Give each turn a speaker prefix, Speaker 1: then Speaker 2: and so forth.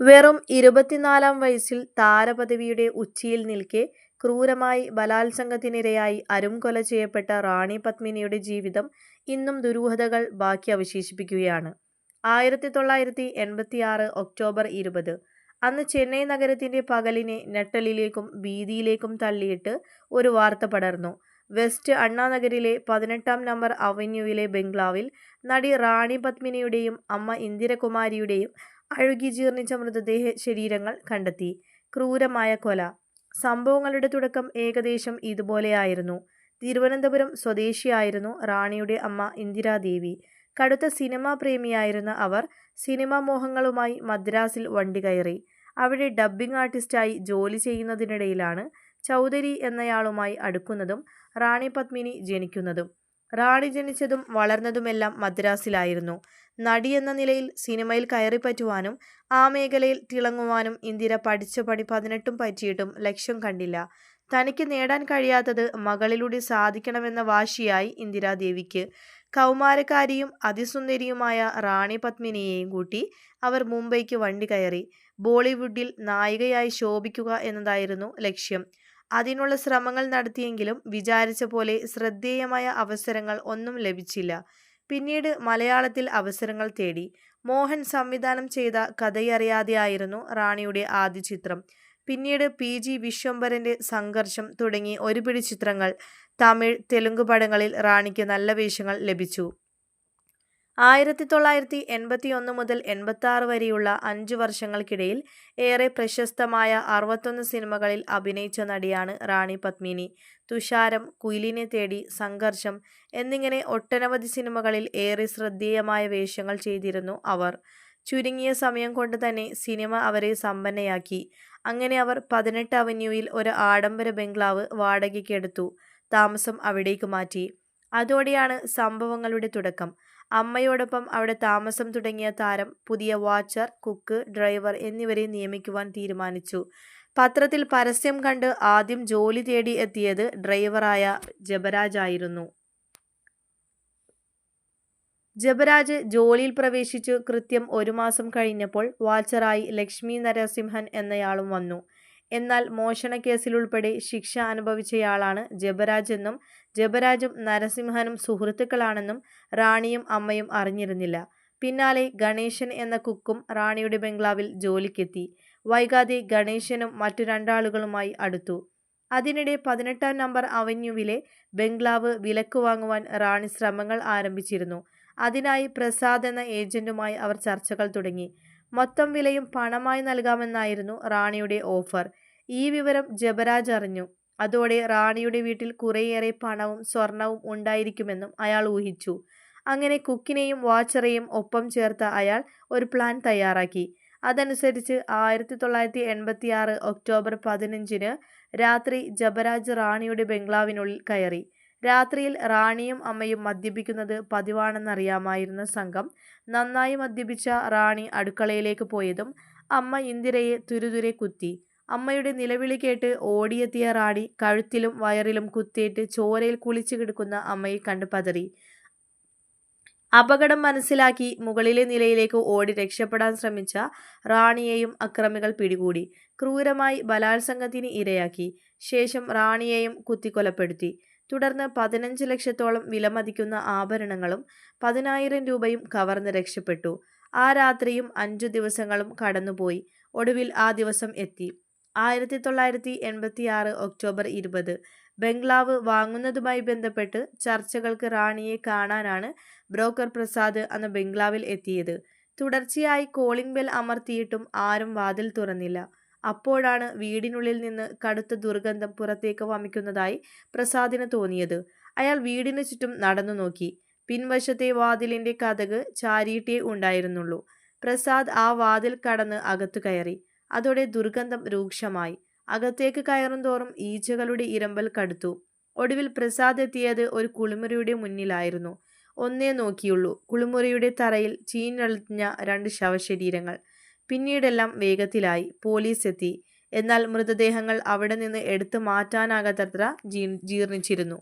Speaker 1: വെറും ഇരുപത്തിനാലാം വയസ്സിൽ താരപദവിയുടെ ഉച്ചിയിൽ നിൽക്കെ ക്രൂരമായി ബലാത്സംഗത്തിനിരയായി അരുംകൊല ചെയ്യപ്പെട്ട റാണി പത്മിനിയുടെ ജീവിതം ഇന്നും ദുരൂഹതകൾ ബാക്കി അവശേഷിപ്പിക്കുകയാണ്. ആയിരത്തി തൊള്ളായിരത്തി എൺപത്തിയാറ് ഒക്ടോബർ ഇരുപത്. അന്ന് ചെന്നൈ നഗരത്തിന്റെ പകലിനെ ഞെട്ടലിലേക്കും ഭീതിയിലേക്കും തള്ളിയിട്ട് ഒരു വാർത്ത പടർന്നു. വെസ്റ്റ് അണ്ണാനഗറിലെ പതിനെട്ടാം നമ്പർ അവന്യൂവിലെ ബംഗ്ലാവിൽ നടി റാണി പത്മിനിയുടെയും അമ്മ ഇന്ദിരകുമാരിയുടെയും അഴുകി ജീർണിച്ച മൃതദേഹ ശരീരങ്ങൾ കണ്ടെത്തി. ക്രൂരമായ കൊല. സംഭവങ്ങളുടെ തുടക്കം ഏകദേശം ഇതുപോലെയായിരുന്നു. തിരുവനന്തപുരം സ്വദേശിയായിരുന്നു റാണിയുടെ അമ്മ ഇന്ദിരാദേവി. കടുത്ത സിനിമാ പ്രേമിയായിരുന്ന അവർ സിനിമാ മോഹങ്ങളുമായി മദ്രാസിൽ വണ്ടി കയറി. അവിടെ ഡബ്ബിംഗ് ആർട്ടിസ്റ്റായി ജോലി ചെയ്യുന്നതിനിടയിലാണ് ചൗധരി എന്നയാളുമായി അടുക്കുന്നതും റാണി പത്മിനി ജനിക്കുന്നതും. റാണി ജനിച്ചതും വളർന്നതുമെല്ലാം മദ്രാസിലായിരുന്നു. നടിയെന്ന നിലയിൽ സിനിമയിൽ കയറിപ്പറ്റുവാനും ആ മേഖലയിൽ തിളങ്ങുവാനും ഇന്ദിര പഠിച്ച പണി പതിനെട്ടും പറ്റിയിട്ടും ലക്ഷ്യം കണ്ടില്ല. തനിക്ക് നേടാൻ കഴിയാത്തത് മകളിലൂടെ സാധിക്കണമെന്ന വാശിയായി ഇന്ദിരാദേവിക്ക്. കൗമാരക്കാരിയും അതിസുന്ദരിയുമായ റാണി പത്മിനിയെയും കൂട്ടി അവർ മുംബൈക്ക് വണ്ടി കയറി. ബോളിവുഡിൽ നായികയായി ശോഭിക്കുക എന്നതായിരുന്നു ലക്ഷ്യം. അതിനുള്ള ശ്രമങ്ങൾ നടത്തിയെങ്കിലും വിചാരിച്ച പോലെ ശ്രദ്ധേയമായ അവസരങ്ങൾ ഒന്നും ലഭിച്ചില്ല. പിന്നീട് മലയാളത്തിൽ അവസരങ്ങൾ തേടി. മോഹൻ സംവിധാനം ചെയ്ത കഥയറിയാതെയായിരുന്നു റാണിയുടെ ആദ്യ ചിത്രം. പിന്നീട് പി. ജി. വിശ്വംഭരന്റെ സംഘർഷം തുടങ്ങി ഒരുപിടി ചിത്രങ്ങൾ, തമിഴ്, തെലുങ്ക് പടങ്ങളിൽ റാണിക്ക് നല്ല വേഷങ്ങൾ ലഭിച്ചു. ആയിരത്തി തൊള്ളായിരത്തി എൺപത്തി ഒന്ന് മുതൽ എൺപത്തി ആറ് വരെയുള്ള അഞ്ചു വർഷങ്ങൾക്കിടയിൽ ഏറെ പ്രശസ്തമായ അറുപത്തൊന്ന് സിനിമകളിൽ അഭിനയിച്ച നടിയാണ് റാണി പത്മിനി. തുഷാരം, കുയിലിനെ തേടി, സംഘർഷം എന്നിങ്ങനെ ഒട്ടനവധി സിനിമകളിൽ ഏറെ ശ്രദ്ധേയമായ വേഷങ്ങൾ ചെയ്തിരുന്നു അവർ. ചുരുങ്ങിയ സമയം കൊണ്ട് തന്നെ സിനിമ അവരെ സമ്പന്നയാക്കി. അങ്ങനെ അവർ പതിനെട്ട് അവന്യൂയിൽ ഒരു ആഡംബര ബംഗ്ലാവ് വാടകയ്ക്കെടുത്തു താമസം അവിടേക്ക് മാറ്റി. അതോടെയാണ് സംഭവങ്ങളുടെ തുടക്കം. അമ്മയോടൊപ്പം അവിടെ താമസം തുടങ്ങിയ താരം പുതിയ വാച്ചർ, കുക്ക്, ഡ്രൈവർ എന്നിവരെ നിയമിക്കുവാൻ തീരുമാനിച്ചു. പത്രത്തിൽ പരസ്യം കണ്ട് ആദ്യം ജോലി തേടി എത്തിയത് ഡ്രൈവറായ ജബരാജ് ആയിരുന്നു ജബരാജ് ജോലിയിൽ പ്രവേശിച്ചു കൃത്യം ഒരു മാസം കഴിഞ്ഞപ്പോൾ വാച്ചറായി ലക്ഷ്മി നരസിംഹൻ എന്നയാളും വന്നു. എന്നാൽ മോഷണക്കേസിലുൾപ്പെടെ ശിക്ഷ അനുഭവിച്ചയാളാണ് ജബരാജ് എന്നും ജബരാജും നരസിംഹനും സുഹൃത്തുക്കളാണെന്നും റാണിയും അമ്മയും അറിഞ്ഞിരുന്നില്ല. പിന്നാലെ ഗണേശൻ എന്ന കുക്കും റാണിയുടെ ബംഗ്ലാവിൽ ജോലിക്കെത്തി. വൈകാതെ ഗണേശനും മറ്റു രണ്ടാളുകളുമായി അടുത്തു. അതിനിടെ പതിനെട്ടാം നമ്പർ അവന്യൂവിലെ ബംഗ്ലാവ് വിലക്ക് വാങ്ങുവാൻ റാണി ശ്രമങ്ങൾ ആരംഭിച്ചിരുന്നു. അതിനായി പ്രസാദ് എന്ന ഏജന്റുമായി അവർ ചർച്ചകൾ തുടങ്ങി. മൊത്തം വിലയും പണമായി നൽകാമെന്നായിരുന്നു റാണിയുടെ ഓഫർ. ഈ വിവരം ജബരാജ് അറിഞ്ഞു. അതോടെ റാണിയുടെ വീട്ടിൽ കുറേയേറെ പണവും സ്വർണവും ഉണ്ടായിരിക്കുമെന്നും അയാൾ ഊഹിച്ചു. അങ്ങനെ കുക്കിനെയും വാച്ചറേയും ഒപ്പം ചേർത്ത അയാൾ ഒരു പ്ലാൻ തയ്യാറാക്കി. അതനുസരിച്ച് ആയിരത്തി തൊള്ളായിരത്തി എൺപത്തിയാറ് ഒക്ടോബർ പതിനഞ്ചിന് രാത്രി ജബരാജ് റാണിയുടെ ബംഗ്ലാവിനുള്ളിൽ കയറി. രാത്രിയിൽ റാണിയും അമ്മയും മദ്യപിക്കുന്നത് പതിവാണെന്നറിയാമായിരുന്ന സംഘം നന്നായി മദ്യപിച്ച റാണി അടുക്കളയിലേക്ക് പോയതും അമ്മ ഇന്ദിരയെ തുരുതുരെ കുത്തി. അമ്മയുടെ നിലവിളി കേട്ട് ഓടിയെത്തിയ റാണി കഴുത്തിലും വയറിലും കുത്തിയിട്ട് ചോരയിൽ കുളിച്ചു കിടക്കുന്ന അമ്മയെ കണ്ട് പതറി. അപകടം മനസ്സിലാക്കി മുകളിലെ നിലയിലേക്ക് ഓടി രക്ഷപ്പെടാൻ ശ്രമിച്ച റാണിയെയും അക്രമികൾ പിടികൂടി. ക്രൂരമായി ബലാത്സംഗത്തിന് ഇരയാക്കി. ശേഷം റാണിയെയും കുത്തിക്കൊലപ്പെടുത്തി. തുടർന്ന് പതിനഞ്ച് ലക്ഷത്തോളം വിലമതിക്കുന്ന ആഭരണങ്ങളും പതിനായിരം രൂപയും കവർന്ന് രക്ഷപ്പെട്ടു. ആ രാത്രിയും അഞ്ചു ദിവസങ്ങളും കടന്നുപോയി. ഒടുവിൽ ആ ദിവസം എത്തി. ആയിരത്തി തൊള്ളായിരത്തി എൺപത്തി ആറ് ഒക്ടോബർ ഇരുപത്. ബംഗ്ലാവ് വാങ്ങുന്നതുമായി ബന്ധപ്പെട്ട് ചർച്ചകൾക്ക് റാണിയെ കാണാനാണ് ബ്രോക്കർ പ്രസാദ് അന്ന് ബംഗ്ലാവിൽ എത്തിയത്. തുടർച്ചയായി കോളിംഗ് ബെൽ അമർത്തിയിട്ടും ആരും വാതിൽ തുറന്നില്ല. അപ്പോഴാണ് വീടിനുള്ളിൽ നിന്ന് കടുത്ത ദുർഗന്ധം പുറത്തേക്ക് വമിക്കുന്നതായി പ്രസാദിന് തോന്നിയത്. അയാൾ വീടിനു ചുറ്റും നടന്നു നോക്കി. പിൻവശത്തെ വാതിലിന്റെ കഥക് ചാരിയിട്ടേ ഉണ്ടായിരുന്നുള്ളൂ. പ്രസാദ് ആ വാതിൽ കടന്ന് അകത്തു കയറി. അതോടെ ദുർഗന്ധം രൂക്ഷമായി. അകത്തേക്ക് കയറുന്തോറും ഈച്ചകളുടെ ഇരമ്പൽ കടുത്തു. ഒടുവിൽ പ്രസാദ് എത്തിയത് ഒരു കുളിമുറിയുടെ മുന്നിലായിരുന്നു. ഒന്നേ നോക്കിയുള്ളൂ. കുളിമുറിയുടെ തറയിൽ ചീഞ്ഞളിഞ്ഞ രണ്ട് ശവശരീരങ്ങൾ. പിന്നീടെല്ലാം വേഗത്തിലായി. പോലീസ് എത്തി. എന്നാൽ മൃതദേഹങ്ങൾ അവിടെ നിന്ന് എടുത്തു മാറ്റാനാകാത്തത്ര ജീർണിച്ചിരുന്നു.